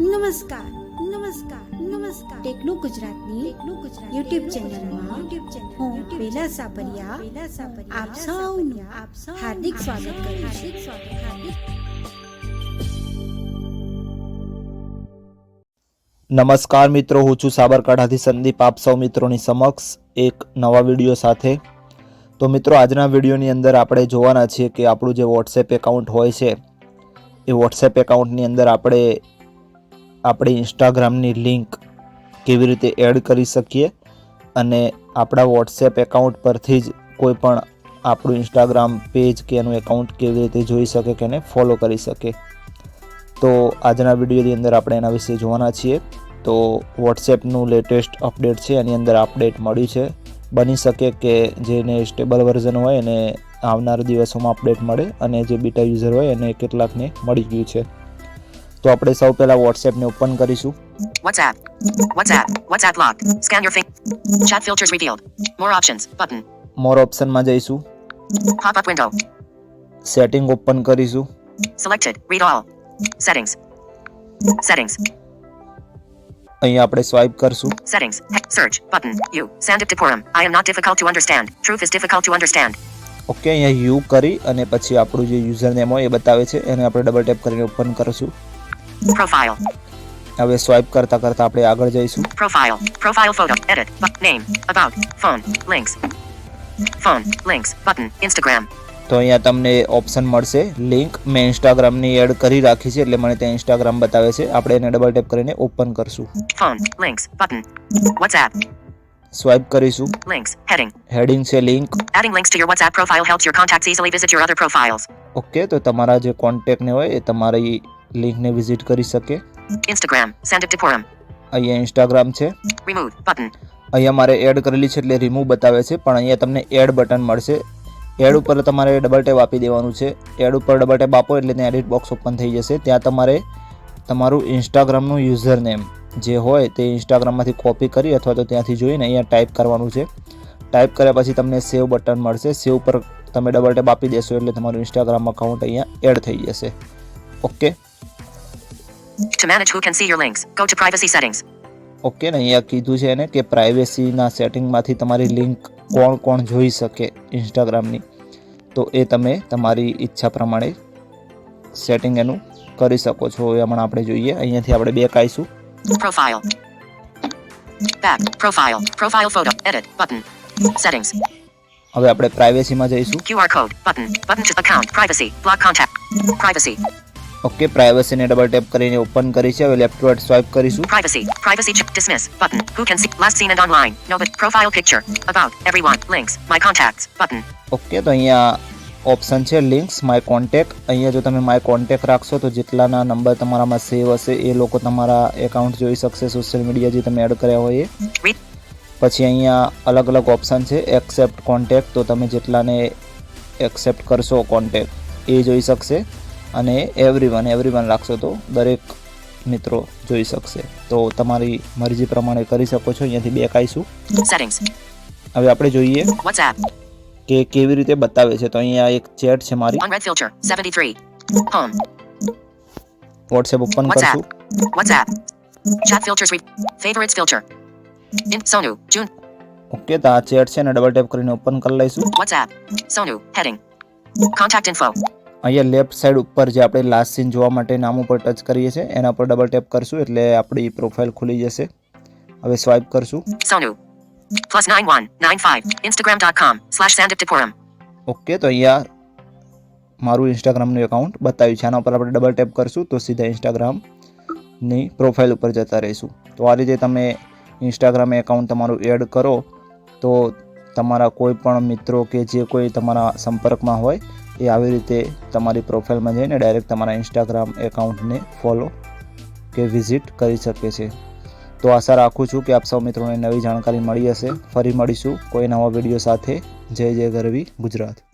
નમસ્કાર નમસ્કાર નમસ્કાર. ટેકનો ગુજરાતની ટેકનો ગુજરાત યુટ્યુબ ચેનલમાં યુટ્યુબ ચેનલ હું વેલા સાપરિયા વેલા સાપરિયા આપ સૌનું આપ સૌ હાર્દિક સ્વાગત કરું છું. હાર્દિક સ્વાગત હાર્દિક. નમસ્કાર મિત્રો હું છું સાબરકાંઠાથી સંદીપ આપ સૌ મિત્રોની સમક્ષ એક નવા વીડિયો સાથે. તો મિત્રો આજના વિડીયોની અંદર આપણે જોવાના છીએ કે આપણું જે વોટ્સએપ એકાઉન્ટ હોય છે એ વોટ્સએપ એકાઉન્ટની અંદર આપણે આપણી ઇન્સ્ટાગ્રામની લિંક કેવી રીતે એડ કરી શકીએ અને આપણા વોટ્સએપ એકાઉન્ટ પરથી જ કોઈ પણ આપણું ઇન્સ્ટાગ્રામ પેજ કે એનું એકાઉન્ટ કેવી રીતે જોઈ શકે કે એને ફોલો કરી શકે. તો આજના વિડીયોની અંદર આપણે એના વિશે જોવાના છીએ. તો વોટ્સએપનું લેટેસ્ટ અપડેટ છે, એની અંદર અપડેટ મળ્યું છે. બની શકે કે જેને સ્ટેબલ વર્ઝન હોય એને આવનાર દિવસોમાં અપડેટ મળે અને જે બીટા યુઝર હોય એને કેટલાકને મળી ગયું છે. તો આપણે સૌ પહેલાં વોટ્સએપને ઓપન કરીશું WhatsApp. WhatsApp. WhatsApp locked. Scan your finger. Chat filters revealed. More options. Button. More ઓપ્શનમાં જઈશું Pop up window. Setting open કરીશું Selected. Read all. Settings. Settings. અહીંયા આપણે સ્વાઇપ કરશું Settings. He- Search. Button. You. Sandip Deporum. I am not difficult to understand. Truth is difficult to understand. Okay અહીંયા યુ કરી અને પછી આપણું જે યુઝર નેમ હોય એ બતાવે છે એને આપણે ડબલ ટેપ કરીને ઓપન કરીશું Profile. હવે સ્વાઇપ કરતાં કરતાં આપણે આગળ જઈશું Profile. Profile photo. Edit. Bu- name. About. Phone. Links. Phone. Links. Button. Instagram. તો અહીંયા તમને ઓપ્શન મળશે લિંક મેં ઇન્સ્ટાગ્રામની એડ કરી રાખી છે એટલે મને ત્યાં ઇન્સ્ટાગ્રામ બતાવે છે આપણે એને ડબલ ટેપ કરીને ઓપન કરશું Phone. Links. Button. WhatsApp. Swipe કરીશું Links. Heading. હેડિંગ છે link Adding links to your WhatsApp profile helps your contacts easily visit your other profiles. Okay તો તમારા જે કોન્ટેક્ટને હોય એ તમારી લિંકને વિઝિટ કરી શકે Instagram. Sandip Deporum. અહીંયા ઇન્સ્ટાગ્રામ છે Remove. Button. અહીંયા મારે એડ કરેલી છે એટલે રિમૂવ બતાવે છે પણ અહીંયા તમને એડ બટન મળશે એડ ઉપર તમારે ડબલ ટેપ આપી દેવાનું છે એડ ઉપર ડબલ ટેપ આપો એટલે ત્યાં એડિટ બોક્સ ઓપન થઈ જશે ત્યાં તમારે તમારું ઇન્સ્ટાગ્રામનું યુઝર નેમ જે હોય તે ઇન્સ્ટાગ્રામમાંથી કોપી કરી અથવા તો ત્યાંથી જોઈને અહીંયા ટાઈપ કરવાનું છે ટાઈપ કર્યા પછી તમને સેવ બટન મળશે સેવ પર તમે ડબલ ટેપ આપી દેશો એટલે તમારું ઇન્સ્ટાગ્રામ અકાઉન્ટ અહીંયા એડ થઈ જશે okay To manage who can see your links, go to privacy settings. Okay ને અહીંયા કીધું છે એને કે પ્રાઇવેસીના સેટિંગમાંથી તમારી લિંક કોણ કોણ જોઈ શકે ઇન્સ્ટાગ્રામની તો એ તમે તમારી ઈચ્છા પ્રમાણે સેટિંગ એનું કરી શકો છો એ હમણાં આપણે જોઈએ અહીંયાથી આપણે બેક આવીશું Profile. Back. Profile. Profile photo. Edit. Button. Settings. હવે આપણે પ્રાઇવેસીમાં જઈશું QR code. Button. Button to account. Privacy. Block contact. Privacy. Okay પ્રાઇવસીને double tap કરીને ઓપન કરી છે. હવે લેફ્ટ ટુ રાઇટ સ્વાઇપ કરીશું. Privacy privacy check dismiss button who can see last seen and online no but profile picture about everyone links my contacts button okay તો અહીંયા option છે links my contact અહીંયા જો તમે my contact રાખશો તો જેટલાના number તમારામાં સેવ હશે એ લોકો તમારા એકાઉન્ટ જોઈ શકશે સોશિયલ મીડિયા જે તમે એડ કર્યા હોય એ. પછી અહીંયા અલગ અલગ ઓપ્શન છે એક્સેપ્ટ કોન્ટેક્ટ તો તમે જેટલાને એક્સેપ્ટ કરશો કોન્ટેક્ટ એ જોઈ શકશે. અને એવરી વન એવરી વન રાખશો તો દરેક મિત્રો જોઈ શકશે તો તમારી મરજી પ્રમાણે કરી શકો છો અહીંયાથી બેક આવીશું. હવે આપણે જોઈએ WhatsApp. કે કેવી રીતે બતાવે છે તો અહીંયા એક ચેટ છે મારી Unread filter. 73. Home. WhatsApp open. કરશું WhatsApp. Chat filters. Favorites filter. In Sonu. June. Okay તો આ ચેટ છે ને ડબલ ટેપ કરીને ઓપન કરી લઈશું WhatsApp. Sonu. Heading. Contact info. અહીંયા લેફ્ટ સાઈડ ઉપર જે આપણે લાસ્ટ સીન જોવા માટે નામ ઉપર ટચ કરીએ છીએ એના પર ડબલ ટેપ કરશું એટલે આપણી પ્રોફાઇલ ખુલી જશે હવે સ્વાઇપ કરશું Sonu. Plus 9195. Instagram.com. Slash okay તો અહીંયા મારું ઇન્સ્ટાગ્રામનું એકાઉન્ટ બતાવ્યું છે આના ઉપર આપણે ડબલ ટેપ કરશું તો સીધા ઇન્સ્ટાગ્રામની પ્રોફાઇલ ઉપર જતા રહીશું તો આ રીતે તમે ઇન્સ્ટાગ્રામ એકાઉન્ટ તમારું એડ કરો તો તમારા કોઈ પણ મિત્રો કે જે કોઈ તમારા સંપર્કમાં હોય એ આવી રીતે તમારી પ્રોફાઇલમાં જઈને ડાયરેક્ટ તમારા ઇન્સ્ટાગ્રામ એકાઉન્ટને ફોલો કે વિઝિટ કરી શકે છે. તો આશા રાખું છું કે આપ સૌ મિત્રોને નવી જાણકારી મળી હશે. ફરી મળીશું કોઈ નવા વીડિયો સાથે. જય જય ગરવી ગુજરાત.